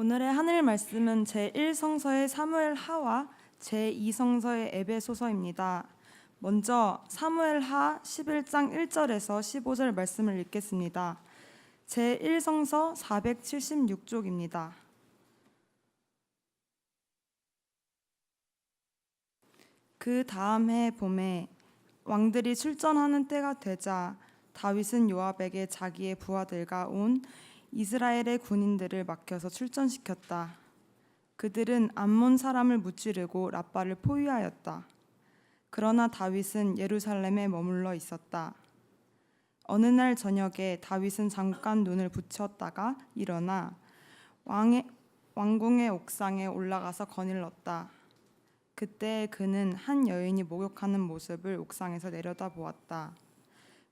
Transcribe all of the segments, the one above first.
오늘의 하늘 말씀은 제1성서의 사무엘 하와 제2성서의 에베소서입니다. 먼저 사무엘 하 11장 1절에서 15절 말씀을 읽겠습니다. 제1성서 476쪽입니다. 그 다음 해 봄에 왕들이 출전하는 때가 되자 다윗은 요압에게 자기의 부하들과 온 이스라엘의 군인들을 맡겨서 출전시켰다. 그들은 암몬 사람을 무찌르고 라빠를 포위하였다. 그러나 다윗은 예루살렘에 머물러 있었다. 어느 날 저녁에 다윗은 잠깐 눈을 붙였다가 일어나 왕의 왕궁의 옥상에 올라가서 거닐렀다. 그때 그는 한 여인이 목욕하는 모습을 옥상에서 내려다 보았다.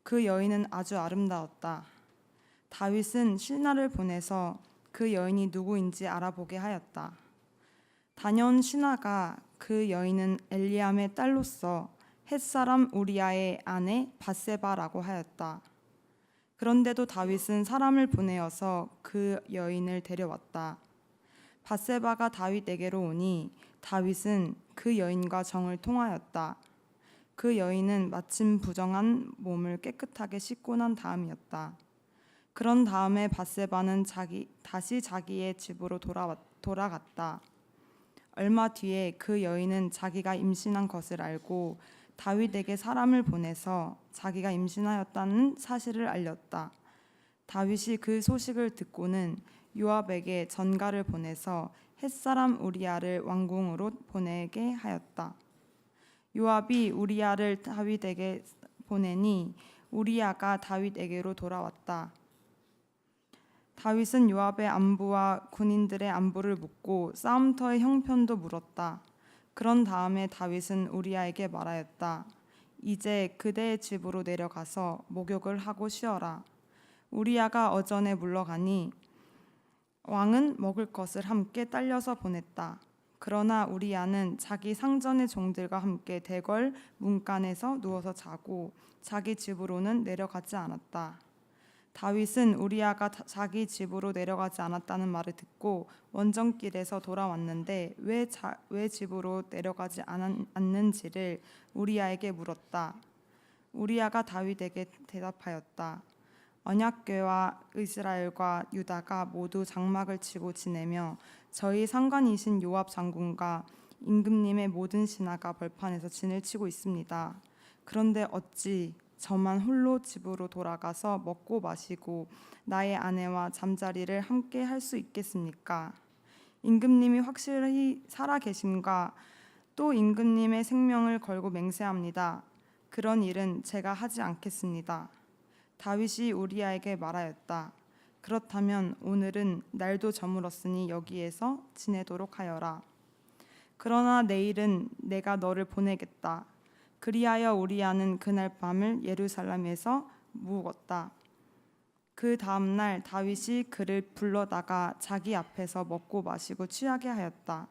그 여인은 아주 아름다웠다. 다윗은 신하를 보내서 그 여인이 누구인지 알아보게 하였다. 다녀온 신하가 그 여인은 엘리암의 딸로서 햇사람 우리아의 아내 바세바라고 하였다. 그런데도 다윗은 사람을 보내어서 그 여인을 데려왔다. 바세바가 다윗에게로 오니 다윗은 그 여인과 정을 통하였다. 그 여인은 마침 부정한 몸을 깨끗하게 씻고 난 다음이었다. 그런 다음에 바세바는 자기 다시 자기의 집으로 돌아왔, 돌아갔다. 얼마 뒤에 그 여인은 자기가 임신한 것을 알고 다윗에게 사람을 보내서 자기가 임신하였다는 사실을 알렸다. 다윗이 그 소식을 듣고는 요압에게 전가를 보내서 햇사람 우리아를 왕궁으로 보내게 하였다. 요압이 우리아를 다윗에게 보내니 우리아가 다윗에게로 돌아왔다. 다윗은 요압의 안부와 군인들의 안부를 묻고 싸움터의 형편도 물었다. 그런 다음에 다윗은 우리아에게 말하였다. 이제 그대의 집으로 내려가서 목욕을 하고 쉬어라. 우리아가 어전에 물러가니 왕은 먹을 것을 함께 딸려서 보냈다. 그러나 우리아는 자기 상전의 종들과 함께 대궐 문간에서 누워서 자고 자기 집으로는 내려가지 않았다. 다윗은 우리아가 다- 자기 집으로 내려가지 않았다는 말을 듣고 원정길에서 돌아왔는데 왜, 자, 왜 집으로 내려가지 않았, 않는지를 우리아에게 물었다. 우리아가 다윗에게 대답하였다. 언약궤와 이스라엘과 유다가 모두 장막을 치고 지내며 저희 상관이신 요압 장군과 임금님의 모든 신하가 벌판에서 진을 치고 있습니다. 그런데 어찌 저만 홀로 집으로 돌아가서 먹고 마시고 나의 아내와 잠자리를 함께 할 수 있겠습니까? 임금님이 확실히 살아 계심과 또 임금님의 생명을 걸고 맹세합니다. 그런 일은 제가 하지 않겠습니다. 다윗이 우리아에게 말하였다. 그렇다면 오늘은 날도 저물었으니 여기에서 지내도록 하여라. 그러나 내일은 내가 너를 보내겠다. 그리하여 우리아는 그날 밤을 예루살렘에서 묵었다. 그 다음 날 다윗이 그를 불러다가 자기 앞에서 먹고 마시고 취하게 하였다.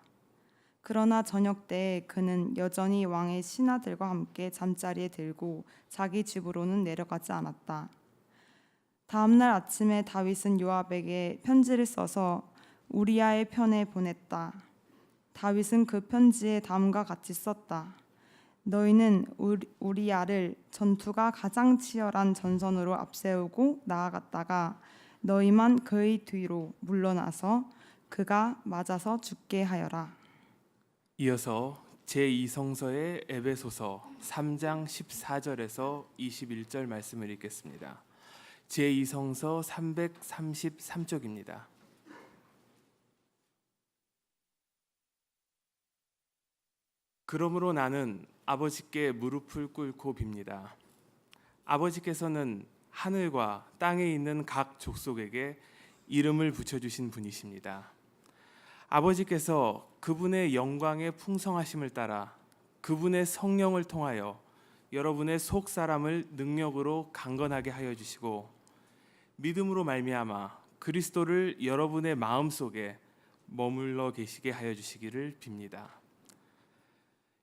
그러나 저녁 때에 그는 여전히 왕의 신하들과 함께 잠자리에 들고 자기 집으로는 내려가지 않았다. 다음 날 아침에 다윗은 요압에게 편지를 써서 우리아의 편에 보냈다. 다윗은 그 편지에 다음과 같이 썼다. 너희는 우리- 우리아를 전투가 가장 치열한 전선으로 앞세우고 나아갔다가 너희만 그의 뒤로 물러나서 그가 맞아서 죽게 하여라. 이어서 제2성서의 에베소서 3장 14절에서 21절 말씀을 읽겠습니다. 제2성서 333쪽입니다. 그러므로 나는 아버지께 무릎을 꿇고 빕니다. 아버지께서는 하늘과 땅에 있는 각 족속에게 이름을 붙여주신 분이십니다. 아버지께서 그분의 영광의 풍성하심을 따라 그분의 성령을 통하여 여러분의 속 사람을 능력으로 강건하게 하여 주시고 믿음으로 말미암아 그리스도를 여러분의 마음 속에 머물러 계시게 하여 주시기를 빕니다.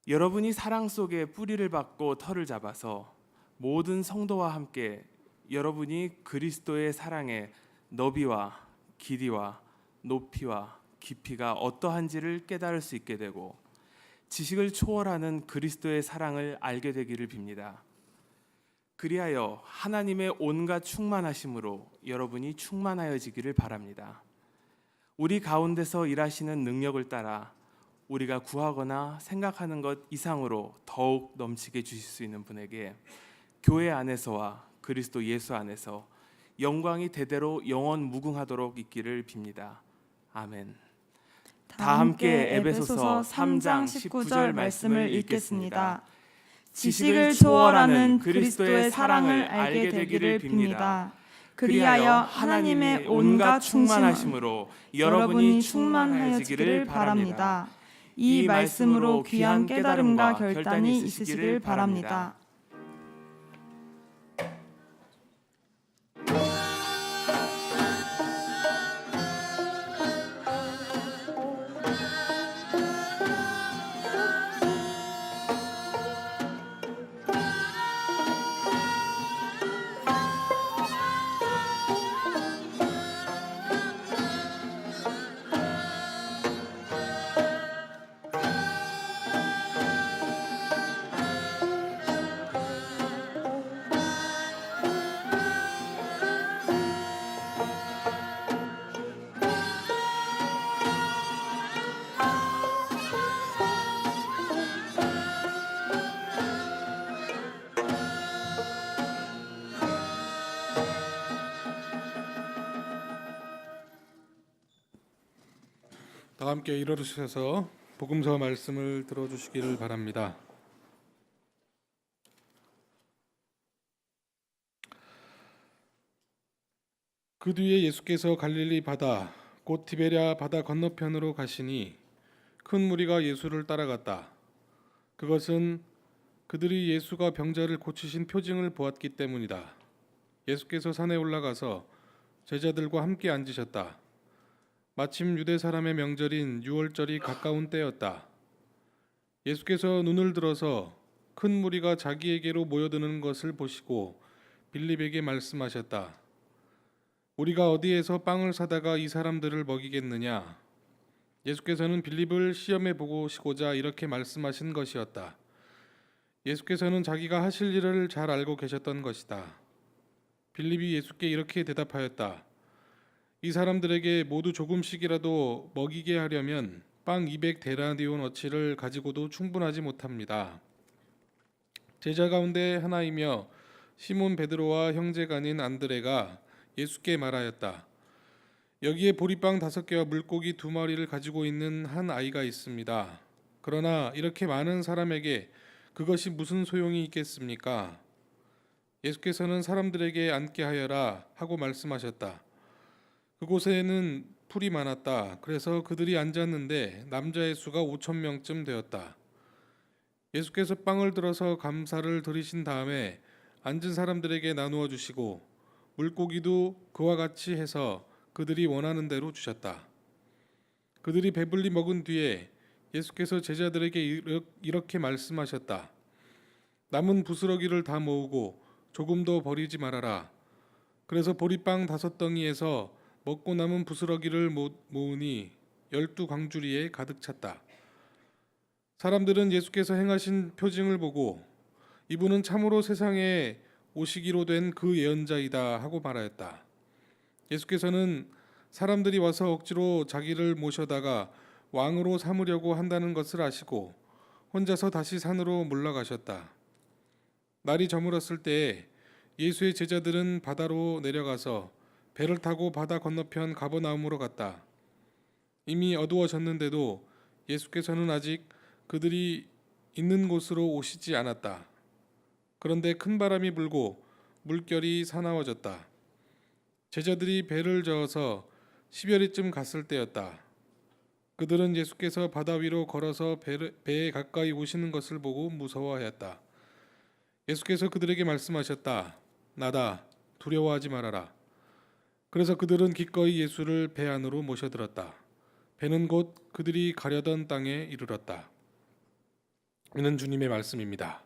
여러분이 사랑 속에 뿌리를 받고 털을 잡아서 모든 성도와 함께 여러분이 그리스도의 사랑에 너비와 길이와 높이와 깊이가 어떠한지를 깨달을 수 있게 되고 지식을 초월하는 그리스도의 사랑을 알게 되기를 빕니다. 그리하여 하나님의 온갖 충만하심으로 여러분이 충만하여지기를 바랍니다. 우리 가운데서 일하시는 능력을 따라 우리가 구하거나 생각하는 것 이상으로 더욱 넘치게 주실 수 있는 분에게 교회 안에서와 그리스도 예수 안에서 영광이 대대로 영원 무궁하도록 있기를 빕니다. 아멘. 다 함께 에베소서 3장 19절 말씀을 읽겠습니다. 지식을 초월하는 그리스도의 사랑을 알게 되기를 빕니다. 그리하여 하나님의 온갖 충만하심으로 여러분이 충만하여지기를 바랍니다. 이 말씀으로 귀한 깨달음과 결단이 있으시길 바랍니다. 다 함께 일어서셔서 복음서 말씀을 들어주시기를 바랍니다. 그 뒤에 예수께서 갈릴리 바다 곧 티베랴 바다 건너편으로 가시니 큰 무리가 예수를 따라갔다. 그것은 그들이 예수가 병자를 고치신 표징을 보았기 때문이다. 예수께서 산에 올라가서 제자들과 함께 앉으셨다. 마침 유대 사람의 명절인 유월절이 가까운 때였다. 예수께서 눈을 들어서 큰 무리가 자기에게로 모여드는 것을 보시고 빌립에게 말씀하셨다. 우리가 어디에서 빵을 사다가 이 사람들을 먹이겠느냐? 예수께서는 빌립을 시험해 보고 시고자 이렇게 말씀하신 것이었다. 예수께서는 자기가 하실 일을 잘 알고 계셨던 것이다. 빌립이 예수께 이렇게 대답하였다. 이 사람들에게 모두 조금씩이라도 먹이게 하려면 빵 200데나리온어치를 가지고도 충분하지 못합니다. 제자 가운데 하나이며 시몬 베드로와 형제간인 안드레가 예수께 말하였다. 여기에 보리빵 다섯 개와 물고기 두 마리를 가지고 있는 한 아이가 있습니다. 그러나 이렇게 많은 사람에게 그것이 무슨 소용이 있겠습니까? 예수께서는 사람들에게 앉게 하여라 하고 말씀하셨다. 그곳에는 풀이 많았다. 그래서 그들이 앉았는데 남자의 수가 5천 명쯤 되었다. 예수께서 빵을 들어서 감사를 드리신 다음에 앉은 사람들에게 나누어 주시고 물고기도 그와 같이 해서 그들이 원하는 대로 주셨다. 그들이 배불리 먹은 뒤에 예수께서 제자들에게 이렇게 말씀하셨다. 남은 부스러기를 다 모으고 조금도 버리지 말아라. 그래서 보리빵 다섯 덩이에서 먹고 남은 부스러기를 모- 모으니 열두 광주리에 가득 찼다. 사람들은 예수께서 행하신 표징을 보고 이분은 참으로 세상에 오시기로 된 그 예언자이다 하고 말하였다. 예수께서는 사람들이 와서 억지로 자기를 모셔다가 왕으로 삼으려고 한다는 것을 아시고 혼자서 다시 산으로 물러가셨다. 날이 저물었을 때에 예수의 제자들은 바다로 내려가서 배를 타고 바다 건너편 가버나움으로 갔다. 이미 어두워졌는데도 예수께서는 아직 그들이 있는 곳으로 오시지 않았다. 그런데 큰 바람이 불고 물결이 사나워졌다. 제자들이 배를 저어서 십여리쯤 갔을 때였다. 그들은 예수께서 바다 위로 걸어서 배에 가까이 오시는 것을 보고 무서워하였다. 예수께서 그들에게 말씀하셨다. 나다. 두려워하지 말아라. 그래서 그들은 기꺼이 예수를 배 안으로 모셔들었다. 배는 곧 그들이 가려던 땅에 이르렀다. 이는 주님의 말씀입니다.